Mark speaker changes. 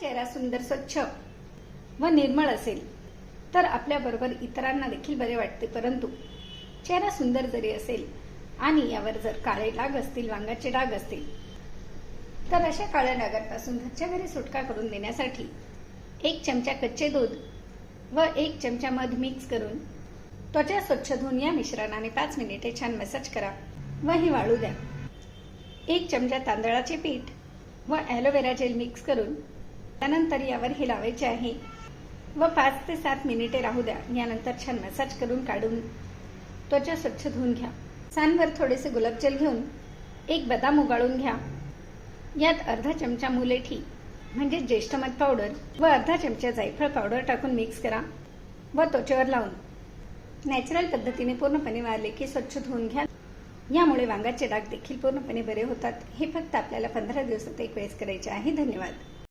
Speaker 1: चेहरा सुंदर स्वच्छ व निर्मळ असेल तर आपल्याबरोबर इतरांना देखील बरे वाटते. परंतु चेहरा सुंदर जरी असेल आणि यावर जर काळे डाग असतील वांगाचे डाग असतील तर अशा काळ्या डागांपासून घरच्या घरी सुटका करून देण्यासाठी एक चमचा कच्चे दूध व एक चमचा मध मिक्स करून त्वचा स्वच्छ धुवून या मिश्रणाने पाच मिनिटे छान मसाज करा व ही वाळू द्या. एक चमचा तांदळाचे पीठ व ॲलोवेरा जेल मिक्स करून त्यानंतर यावर हे लावायचे आहे. व पाच ते सात मिनिटे राहू द्या. यानंतर छान मसाज करून काढून त्वचा स्वच्छ धुवून घ्या. सानवर थोडेसे गुलाबजल घेऊन एक बदाम उगाळून घ्या. यात अर्धा चमचा मुलेठी म्हणजे ज्येष्ठ मध पावडर व अर्धा चमचा जायफळ पावडर टाकून मिक्स करा व त्वचेवर लावून. नॅचरल पद्धतीने पूर्णपणे वाळले की स्वच्छ धुवून घ्या. यामुळे वांगाचे डाग देखील पूर्णपणे बरे होतात. हे फक्त आपल्याला पंधरा दिवसात एक वेळेस करायचे आहे. धन्यवाद.